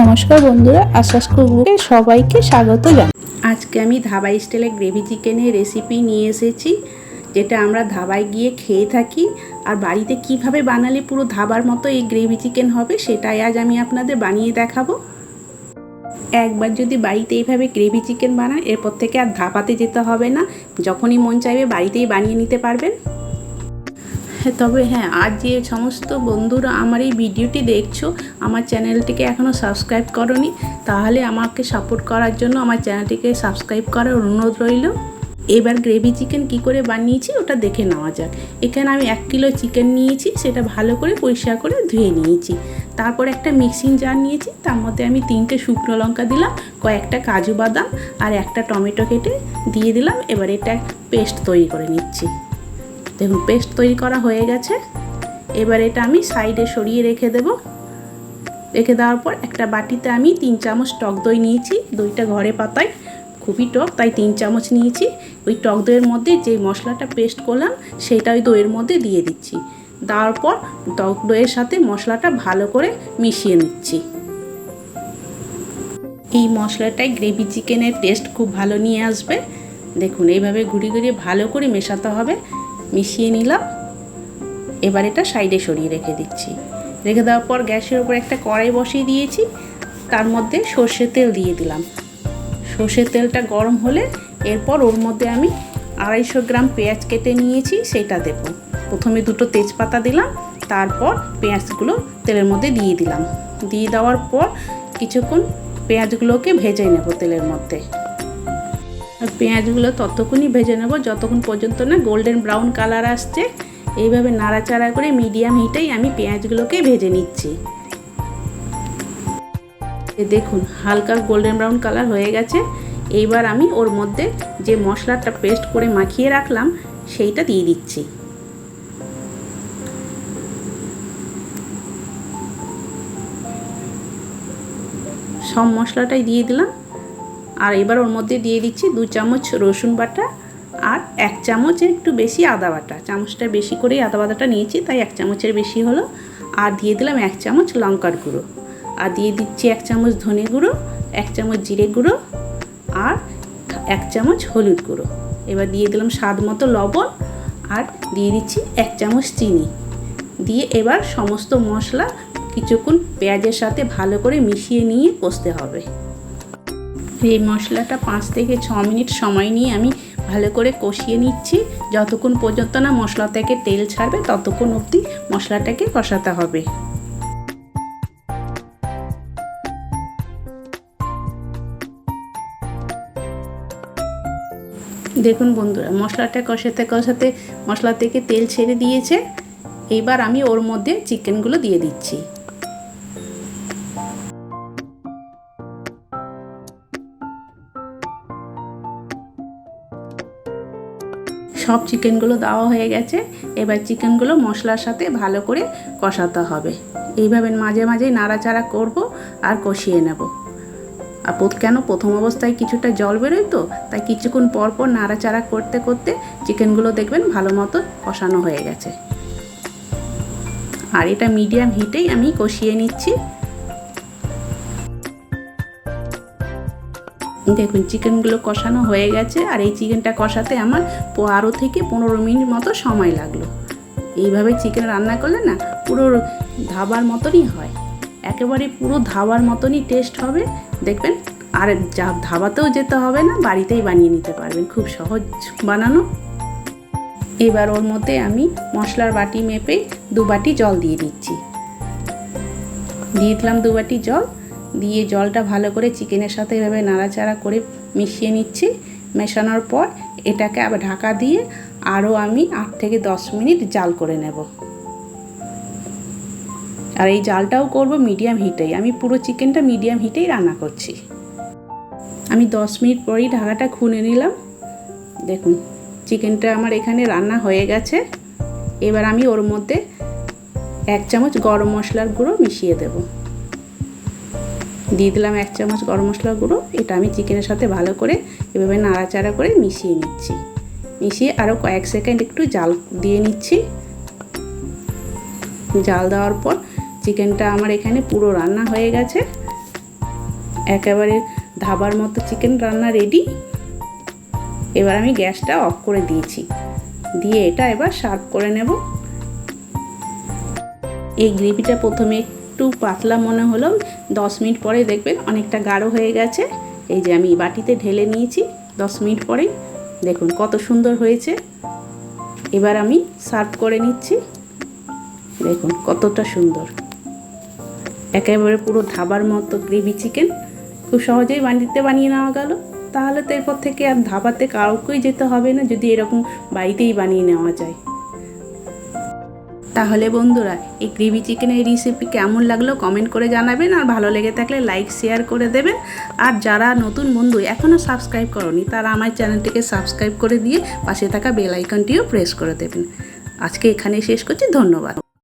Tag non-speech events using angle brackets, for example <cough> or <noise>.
নমস্কার বন্ধুরা আশ্বাস কুকুরকে সবাইকে স্বাগত জানাই। আজকে আমি ধাবাই স্টাইলে গ্রেভি চিকেনের রেসিপি নিয়ে এসেছি, যেটা আমরা ধাবায় গিয়ে খেয়ে থাকি। আর বাড়িতে কীভাবে বানালে পুরো ধাবার মতো এই গ্রেভি চিকেন হবে, সেটাই আজ আমি আপনাদের বানিয়ে দেখাবো। একবার যদি বাড়িতে এইভাবে গ্রেভি চিকেন বানান এরপর থেকে আর ধাবাতে যেতে হবে না। যখনই মন চাইবে বাড়িতেই বানিয়ে নিতে পারবেন। <laughs> তবে হ্যাঁ আজ যে সমস্ত বন্ধুরা আমার এই ভিডিওটি দেখছ, আমার চ্যানেলটিকে এখনও সাবস্ক্রাইব করনি, তাহলে আমাকে সাপোর্ট করার জন্য আমার চ্যানেলটিকে সাবস্ক্রাইব করার অনুরোধ রইল। এবার গ্রেভি চিকেন কি করে বানিয়েছি, ওটা দেখে নেওয়া যাক। এখানে আমি এক কিলো চিকেন নিয়েছি, সেটা ভালো করে পরিষ্কার করে ধুয়ে নিয়েছি। তারপর একটা মিক্সিং জার নিয়েছি, তার মধ্যে আমি তিনটে শুকনো লঙ্কা দিলাম, কয়েকটা কাজু বাদাম আর একটা টমেটো কেটে দিয়ে দিলাম, এবার এটা পেস্ট তৈরি করে নিচ্ছি। দেখুন, পেস্ট তৈরি করা হয়ে গেছে। এবার এটা আমি সাইডে সরিয়ে রেখে দেব। রেখে দেওয়ার পর একটা বাটিতে আমি তিন চামচ টক দই নিয়েছি, দইটা ঘরে পাতায়, খুবই টক, তাই তিন চামচ নিয়েছি। ওই টক দইয়ের মধ্যে যে মশলাটা পেস্ট করলাম, সেটা ওই দইয়ের মধ্যে দিয়ে দিচ্ছি। দেওয়ার পর টক দইয়ের সাথে মশলাটা ভালো করে মিশিয়ে নিচ্ছি। এই মশলাটাই গ্রেভি চিকেনের টেস্ট খুব ভালো নিয়ে আসবে। দেখুন, এইভাবে ঘুরি ঘুরিয়ে ভালো করে মেশাতে হবে। মিশিয়ে নিলাম। এবার এটা সাইডে সরিয়ে রেখে দিচ্ছি। রেখে দেওয়ার পর গ্যাসের উপর একটা কড়াই বসিয়ে দিয়েছি। তার মধ্যে সর্ষের তেল দিয়ে দিলাম। সর্ষের তেলটা গরম হলে এরপর ওর মধ্যে আমি আড়াইশো গ্রাম পেঁয়াজ কেটে নিয়েছি, সেটা দেব। প্রথমে দুটো তেজপাতা দিলাম, তারপর পেঁয়াজগুলো তেলের মধ্যে দিয়ে দিলাম। দিয়ে দেওয়ার পর কিছুক্ষণ পেঁয়াজগুলোকে ভেজে নেব তেলের মধ্যে। আর পেঁয়াজগুলো ততক্ষণই ভেজে নেব, যতক্ষণ পর্যন্ত না গোল্ডেন ব্রাউন কালার আসছে। এইভাবে নাড়াচাড়া করে মিডিয়াম হিটেই আমি পেঁয়াজগুলোকে ভেজে নিচ্ছি। দেখুন, হালকা গোল্ডেন ব্রাউন কালার হয়ে গেছে। এইবার আমি ওর মধ্যে যে মশলাটা পেস্ট করে মাখিয়ে রাখলাম, সেইটা দিয়ে দিচ্ছি। সব মশলাটাই দিয়ে দিলাম। আর এবার ওর মধ্যে দিয়ে দিচ্ছি দু চামচ রসুন বাটা আর এক চামচের একটু বেশি আদা বাটা। চামচটা বেশি করেই আদা বাটাটা নিয়েছি, তাই এক চামচের বেশি হলো। আর দিয়ে দিলাম এক চামচ লঙ্কার গুঁড়ো। আর দিয়ে দিচ্ছি এক চামচ ধনে গুঁড়ো, এক চামচ জিরে গুঁড়ো আর এক চামচ হলুদ গুঁড়ো। এবার দিয়ে দিলাম স্বাদ মতো লবণ আর দিয়ে দিচ্ছি এক চামচ চিনি। দিয়ে এবার সমস্ত মশলা কিছুক্ষণ পেঁয়াজের সাথে ভালো করে মিশিয়ে নিয়ে কষতে হবে। এই মশলাটা পাঁচ থেকে ছ মিনিট সময় নিয়ে আমি ভালো করে কষিয়ে নিচ্ছি। যতক্ষণ পর্যন্ত না মশলা থেকে তেল ছাড়বে, ততক্ষণ অবধি মশলাটাকে কষাতে হবে। দেখুন বন্ধুরা, মশলাটা কষাতে কষাতে মশলা থেকে তেল ছেড়ে দিয়েছে। এইবার আমি ওর মধ্যে চিকেনগুলো দিয়ে দিচ্ছি। সব চিকেনগুলো দেওয়া হয়ে গেছে। এবার চিকেনগুলো মশলার সাথে ভালো করে কষাতে হবে। এইভাবে মাঝে মাঝে নাড়াচাড়া করব আর কষিয়ে নেব। আর কেন প্রথম অবস্থায় কিছুটা জল বেরোয় তো, তাই কিছুক্ষণ পর পর নাড়াচাড়া করতে করতে চিকেনগুলো দেখবেন ভালো মতো কষানো হয়ে গেছে। আর এটা মিডিয়াম হিটেই আমি কষিয়ে নিচ্ছি। দেখুন চিকেনগুলো কষানো হয়ে গেছে, আর এই চিকেনটা কষাতে আমার বারো থেকে পনেরো মিনিট মতো সময় লাগল। এইভাবে চিকেন রান্না করলে না, পুরো ধাবার মতনই হয়। একেবারে পুরো ধাবার মতনই টেস্ট হবে। দেখবেন, আর যা ধাবাতেও যেতে হবে না, বাড়িতেই বানিয়ে নিতে পারবেন। খুব সহজ বানানো। এবার ওর মধ্যে আমি মশলার বাটি মেপে দু বাটি জল দিয়ে দিচ্ছি। দিয়ে দিলাম দু বাটি জল। দিয়ে জলটা ভালো করে চিকেনের সাথে এভাবে নাড়াচাড়া করে মিশিয়ে নিচ্ছি। মেশানোর পর এটাকে আবার ঢাকা দিয়ে আরও আমি আট থেকে দশ মিনিট জাল করে নেব। আর এই জালটাও করব মিডিয়াম হিটেই। আমি পুরো চিকেনটা মিডিয়াম হিটেই রান্না করছি। আমি দশ মিনিট পরেই ঢাকাটা খুলে নিলাম। দেখুন, চিকেনটা আমার এখানে রান্না হয়ে গেছে। এবার আমি ওর মধ্যে এক চামচ গরম মশলার গুঁড়ো মিশিয়ে দেবো। দিয়ে দিলাম এক চামচ গরম মশলা গুঁড়ো। এটা আমি চিকেনের সাথে ভালো করে এভাবে নাড়াচাড়া করে মিশিয়ে নিচ্ছি। মিশিয়ে আরও কয়েক সেকেন্ড একটু জাল দিয়ে নিচ্ছি। জাল দেওয়ার পর চিকেনটা আমার এখানে পুরো রান্না হয়ে গেছে। একেবারে ধাবার মতো চিকেন রান্না রেডি এবার আমি গ্যাসটা অফ করে দিয়েছি। দিয়ে এটা এবার সার্ভ করে নেব। এই গ্রেভিটা প্রথমে একটু পাতলা মনে হলো, দশ মিনিট পরে দেখবেন অনেকটা গাঢ় হয়ে গেছে। এই যে আমি বাটিতে ঢেলে নিয়েছি দশ মিনিট পরে, দেখুন কত সুন্দর হয়েছে। এবার আমি সার্ভ করে নিচ্ছি। দেখুন কতটা সুন্দর। একেবারে পুরো ধাবার মতো গ্রেভি চিকেন। খুব সহজেই বাড়িতে বানিয়ে নেওয়া গেল। তাহলে তো এরপর থেকে আর ধাবাতে কাউকেই যেতে হবে না, যদি এরকম বাড়িতেই বানিয়ে নেওয়া যায়। তাহলে বন্ধুরা, এই গ্রেভি চিকেনের রেসিপি কেমন লাগল কমেন্ট করে জানাবেন আর ভালো লেগে থাকলে লাইক শেয়ার করে দেবেন। আর যারা নতুন বন্ধু এখনও সাবস্ক্রাইব করনি, তারা আমার চ্যানেলটিকে সাবস্ক্রাইব করে দিয়ে পাশে থাকা বেল আইকনটিও প্রেস করে দেবেন। আজকে এখানে শেষ করছি, ধন্যবাদ।